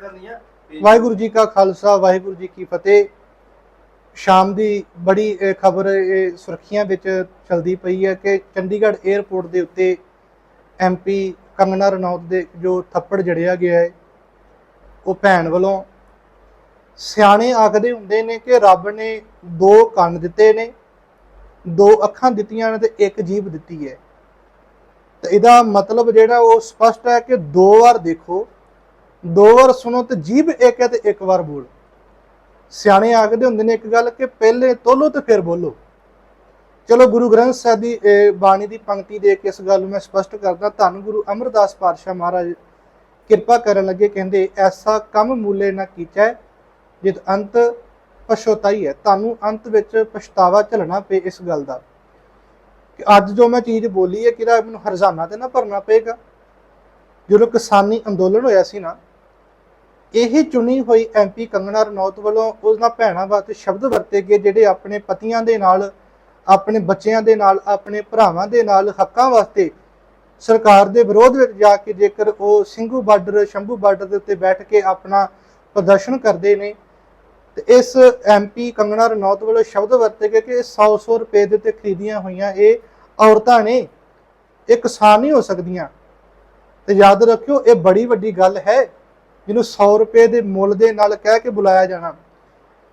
ਵਾਹਿਗੁਰੂ ਜੀ ਕਾ ਖਾਲਸਾ, ਵਾਹਿਗੁਰੂ ਜੀ ਕੀ ਫਤਿਹ। ਸ਼ਾਮ ਦੀ ਬੜੀ ਖਬਰ ਸੁਰਖੀਆਂ ਵਿੱਚ ਚਲਦੀ ਪਈ ਹੈ ਕਿ ਚੰਡੀਗੜ੍ਹ 에ਅਰਪੋਰਟ ਦੇ ਉੱਤੇ ਐਮਪੀ ਕੰਗਨਾ ਰਣੌਤ ਦੇ ਜੋ ਥੱਪੜ ਜੜਿਆ ਗਿਆ ਹੈ, ਉਹ ਭੈਣ ਵੱਲੋਂ ਸਿਆਣੇ ਆਖਦੇ ਹੁੰਦੇ ਨੇ ਕਿ ਰੱਬ ਨੇ ਦੋ ਕੰਨ ਦਿੱਤੇ ਨੇ, ਦੋ ਅੱਖਾਂ ਦਿੱਤੀਆਂ ਨੇ ਤੇ ਇੱਕ ਜੀਭ ਦਿੱਤੀ ਹੈ। ਤੇ ਇਹਦਾ ਮਤਲਬ ਜਿਹੜਾ ਉਹ ਸਪਸ਼ਟ ਹੈ ਕਿ ਦੋ ਵਾਰ ਦੇਖੋ ਦੋ ਵਾਰ ਸੁਣੋ ਤੇ ਜੀਭ ਇੱਕ ਹੈ ਤੇ ਇੱਕ ਵਾਰ ਬੋਲ। ਸਿਆਣੇ ਆਖਦੇ ਹੁੰਦੇ ਨੇ ਇੱਕ ਗੱਲ ਕਿ ਪਹਿਲੇ ਤੋਲੋ ਤੇ ਫਿਰ ਬੋਲੋ। ਚਲੋ ਗੁਰੂ ਗ੍ਰੰਥ ਸਾਹਿਬ ਦੀ ਬਾਣੀ ਦੀ ਪੰਕਤੀ ਦੇ ਕੇ ਇਸ ਗੱਲ ਨੂੰ ਮੈਂ ਸਪਸ਼ਟ ਕਰਦਾ, ਧੰਨ ਗੁਰੂ ਅਮਰਦਾਸ ਪਾਤਸ਼ਾਹ ਮਹਾਰਾਜ ਕਿਰਪਾ ਕਰਨ ਲੱਗੇ ਕਹਿੰਦੇ, ਐਸਾ ਕੰਮ ਮੂਲੇ ਨਾ ਕੀਚੈ, ਜਿਤ ਅੰਤ ਪਛੋਤਾਈ ਹੈ। ਤੁਹਾਨੂੰ ਅੰਤ ਵਿੱਚ ਪਛਤਾਵਾ ਝੱਲਣਾ ਪਏ ਇਸ ਗੱਲ ਦਾ। ਕਿ ਅੱਜ ਜੋ ਮੈਂ ਚੀਜ਼ ਬੋਲੀ ਹੈ, ਕਿਹਦਾ ਮੈਨੂੰ ਹਰਜ਼ਾਨਾ ਤੇ ਨਾ ਭਰਨਾ ਪਏਗਾ? ਜਦੋਂ ਕਿਸਾਨੀ ਅੰਦੋਲਨ ਹੋਇਆ ਸੀ ਨਾ ਇਹ ਚੁਣੀ ਹੋਈ ਐਮਪੀ ਕੰਗਣਾ ਰਣੌਤ ਵੱਲੋਂ ਉਹਨਾਂ ਭੈਣਾਂ ਵਾਸਤੇ ਸ਼ਬਦ ਵਰਤੇ ਗਏ, ਜਿਹੜੇ ਆਪਣੇ ਪਤੀਆਂ ਦੇ ਨਾਲ, ਆਪਣੇ ਬੱਚਿਆਂ ਦੇ ਨਾਲ, ਆਪਣੇ ਭਰਾਵਾਂ ਦੇ ਨਾਲ ਹੱਕਾਂ ਵਾਸਤੇ ਸਰਕਾਰ ਦੇ ਵਿਰੋਧ ਵਿੱਚ ਜਾ ਕੇ ਜੇਕਰ ਉਹ ਸਿੰਘੂ ਬਾਰਡਰ, ਸ਼ੰਭੂ ਬਾਰਡਰ ਦੇ ਉੱਤੇ ਬੈਠ ਕੇ ਆਪਣਾ ਪ੍ਰਦਰਸ਼ਨ ਕਰਦੇ ਨੇ, ਤੇ ਇਸ ਐਮਪੀ ਕੰਗਣਾ ਰਣੌਤ ਵੱਲੋਂ ਸ਼ਬਦ ਵਰਤੇ ਗਏ ਕਿ 100-100 ਰੁਪਏ ਦੇ ਉੱਤੇ ਖਰੀਦੀਆਂ ਹੋਈਆਂ ਇਹ ਔਰਤਾਂ ਨੇ, ਇਹ ਕਿਸਾਨ ਨਹੀਂ ਹੋ ਸਕਦੀਆਂ। ਤੇ ਯਾਦ ਰੱਖਿਓ, ਇਹ ਬੜੀ ਵੱਡੀ ਗੱਲ ਹੈ। ਜਿਹਨੂੰ 100 ਰੁਪਏ ਦੇ ਮੁੱਲ ਦੇ ਨਾਲ ਕਹਿ ਕੇ ਬੁਲਾਇਆ ਜਾਣਾ।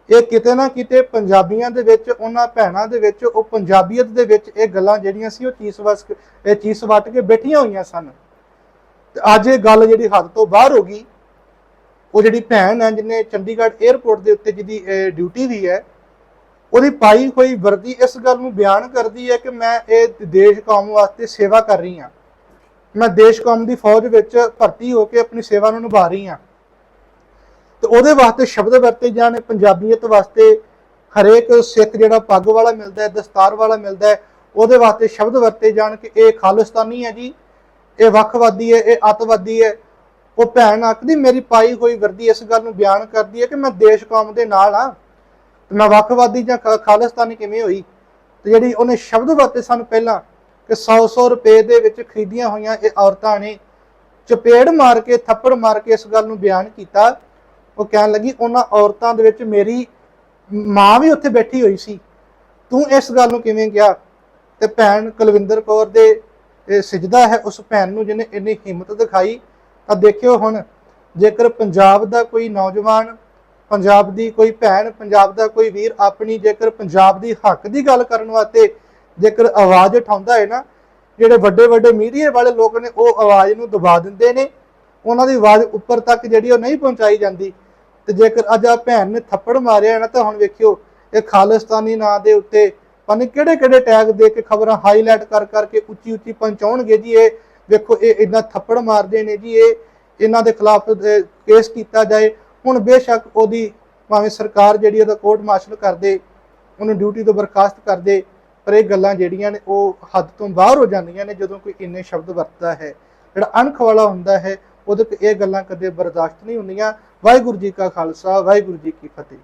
ਇਹ ਕਿਤੇ ਨਾ ਕਿਤੇ ਪੰਜਾਬੀਆਂ ਦੇ ਵਿੱਚ, ਉਹਨਾਂ ਭੈਣਾਂ ਦੇ ਵਿੱਚ, ਉਹ ਪੰਜਾਬੀਅਤ ਦੇ ਵਿੱਚ ਇਹ ਗੱਲਾਂ ਜਿਹੜੀਆਂ ਸੀ, ਉਹ ਚੀਸ ਵਸ ਇਹ ਚੀਸ ਵੱਟ ਕੇ ਬੈਠੀਆਂ ਹੋਈਆਂ ਸਨ। ਤੇ ਅੱਜ ਇਹ ਗੱਲ ਜਿਹੜੀ ਹੱਦ ਤੋਂ ਬਾਹਰ ਹੋ ਗਈ, ਉਹ ਜਿਹੜੀ ਭੈਣ ਹੈ, ਜਿਹਨੇ ਚੰਡੀਗੜ੍ਹ 에ਅਰਪੋਰਟ ਦੇ ਉੱਤੇ ਜਿਹਦੀ ਡਿਊਟੀ ਵੀ ਹੈ, ਉਹਦੀ ਪਾਈ ਹੋਈ ਵਰਦੀ ਇਸ ਗੱਲ ਨੂੰ ਬਿਆਨ ਕਰਦੀ ਹੈ ਕਿ ਮੈਂ ਇਹ ਦੇਸ਼ ਕੌਮ ਵਾਸਤੇ ਸੇਵਾ ਕਰ ਰਹੀ ਹਾਂ। ਮੈਂ ਦੇਸ਼ ਕੌਮ ਦੀ ਫੌਜ ਵਿੱਚ ਭਰਤੀ ਹੋ ਕੇ ਆਪਣੀ ਸੇਵਾ ਨੂੰ ਨਿਭਾ ਰਹੀ ਹਾਂ। ਤੇ ਉਹਦੇ ਵਾਸਤੇ ਸ਼ਬਦ ਵਰਤੇ ਜਾਣ, ਪੰਜਾਬੀਅਤ ਵਾਸਤੇ ਹਰੇਕ ਸਿੱਖ ਜਿਹੜਾ ਪੱਗ ਵਾਲਾ ਮਿਲਦਾ ਹੈ, ਦਸਤਾਰ ਵਾਲਾ ਮਿਲਦਾ ਹੈ, ਉਹਦੇ ਵਾਸਤੇ ਸ਼ਬਦ ਵਰਤੇ ਜਾਣ ਕਿ ਇਹ ਖਾਲਿਸਤਾਨੀ ਹੈ ਜੀ, ਇਹ ਵੱਖਵਾਦੀ ਹੈ, ਇਹ ਅੱਤਵਾਦੀ ਹੈ। ਉਹ ਭੈਣ ਆਖਦੀ, ਮੇਰੀ ਪਾਈ ਹੋਈ ਵਰਦੀ ਇਸ ਗੱਲ ਨੂੰ ਬਿਆਨ ਕਰਦੀ ਹੈ ਕਿ ਮੈਂ ਦੇਸ਼ ਕੌਮ ਦੇ ਨਾਲ ਆ ਮੈਂ ਵੱਖਵਾਦੀ ਜਾਂ ਖਾਲਿਸਤਾਨੀ ਕਿਵੇਂ ਹੋਈ? ਤੇ ਜਿਹੜੀ ਉਹਨੇ ਸ਼ਬਦ ਵਰਤੇ ਸਾਨੂੰ ਪਹਿਲਾਂ ਕਿ 100-100 ਰੁਪਏ ਦੇ ਵਿੱਚ ਖਰੀਦੀਆਂ ਹੋਈਆਂ ਇਹ ਔਰਤਾਂ ਨੇ ਚਪੇੜ ਮਾਰ ਕੇ, ਥੱਪੜ ਮਾਰ ਕੇ ਇਸ ਗੱਲ ਨੂੰ ਬਿਆਨ ਕੀਤਾ। ਉਹ ਕਹਿਣ ਲੱਗੀ, ਉਹਨਾਂ ਔਰਤਾਂ ਦੇ ਵਿੱਚ ਮੇਰੀ ਮਾਂ ਵੀ ਉੱਥੇ ਬੈਠੀ ਹੋਈ ਸੀ। ਤੂੰ ਇਸ ਗੱਲ ਨੂੰ ਕਿਵੇਂ ਗਿਆ? ਤੇ ਭੈਣ ਕੁਲਵਿੰਦਰ ਕੌਰ ਦੇ, ਇਹ ਹੈ ਉਸ ਭੈਣ ਨੂੰ ਜਿਹਨੇ ਇੰਨੀ ਹਿੰਮਤ ਦਿਖਾਈ। ਤਾਂ ਦੇਖਿਓ ਹੁਣ, ਜੇਕਰ ਪੰਜਾਬ ਦਾ ਕੋਈ ਨੌਜਵਾਨ, ਪੰਜਾਬ ਦੀ ਕੋਈ ਭੈਣ, ਪੰਜਾਬ ਦਾ ਕੋਈ ਵੀਰ ਆਪਣੀ ਜੇਕਰ ਪੰਜਾਬ ਦੀ ਹੱਕ ਦੀ ਗੱਲ ਕਰਨ ਵਾਸਤੇ ਜੇਕਰ ਆਵਾਜ਼ ਉਠਾਉਂਦਾ ਹੈ ਨਾ, ਜਿਹੜੇ ਵੱਡੇ ਵੱਡੇ ਮੀਡੀਆ ਵਾਲੇ ਲੋਕ ਨੇ, ਉਹ ਆਵਾਜ਼ ਨੂੰ ਦਬਾ ਦਿੰਦੇ ਨੇ। ਉਹਨਾਂ ਦੀ ਆਵਾਜ਼ ਉੱਪਰ ਤੱਕ ਜਿਹੜੀ ਉਹ ਨਹੀਂ ਪਹੁੰਚਾਈ ਜਾਂਦੀ। ਤੇ ਜੇਕਰ ਅੱਜ ਆ ਭੈਣ ਨੇ ਥੱਪੜ ਮਾਰਿਆ ਨਾ, ਤਾਂ ਹੁਣ ਵੇਖਿਓ, ਇਹ ਖਾਲਿਸਤਾਨੀ ਨਾਂ ਦੇ ਉੱਤੇ ਪਤਾ ਕਿਹੜੇ ਕਿਹੜੇ ਟੈਗ ਦੇ ਕੇ ਖਬਰਾਂ ਹਾਈਲਾਈਟ ਕਰ ਕਰਕੇ ਉੱਚੀ ਉੱਚੀ ਪਹੁੰਚਾਉਣਗੇ ਜੀ ਇਹ। ਵੇਖੋ, ਇਹ ਇੰਨਾ ਥੱਪੜ ਮਾਰਦੇ ਨੇ ਜੀ ਇਹ। ਇਹਨਾਂ ਦੇ ਖਿਲਾਫ ਕੇਸ ਕੀਤਾ ਜਾਏ। ਹੁਣ ਬੇਸ਼ੱਕ ਉਹਦੀ ਭਾਵੇਂ ਸਰਕਾਰ ਜਿਹੜੀ ਉਹਦਾ ਕੋਰਟ ਮਾਰਸ਼ਲ ਕਰਦੇ, ਉਹਨੂੰ ਡਿਊਟੀ ਤੋਂ ਬਰਖਾਸਤ ਕਰਦੇ ਪਰ ਇਹ ਗੱਲਾਂ ਜਿਹੜੀਆਂ ਨੇ ਉਹ ਹੱਦ ਤੋਂ ਬਾਹਰ ਹੋ ਜਾਂਦੀਆਂ ਨੇ ਜਦੋਂ ਕੋਈ ਇੰਨੇ ਸ਼ਬਦ ਵਰਤਦਾ ਹੈ। ਜਿਹੜਾ ਅਣਖ ਵਾਲਾ ਹੁੰਦਾ ਹੈ, ਉਹਦੇ ਤੇ ਇਹ ਗੱਲਾਂ ਕਦੇ ਬਰਦਾਸ਼ਤ ਨਹੀਂ ਹੁੰਦੀਆਂ। ਵਾਹਿਗੁਰੂ ਜੀ ਕਾ ਖਾਲਸਾ, ਵਾਹਿਗੁਰੂ ਜੀ ਕੀ ਫਤਿਹ।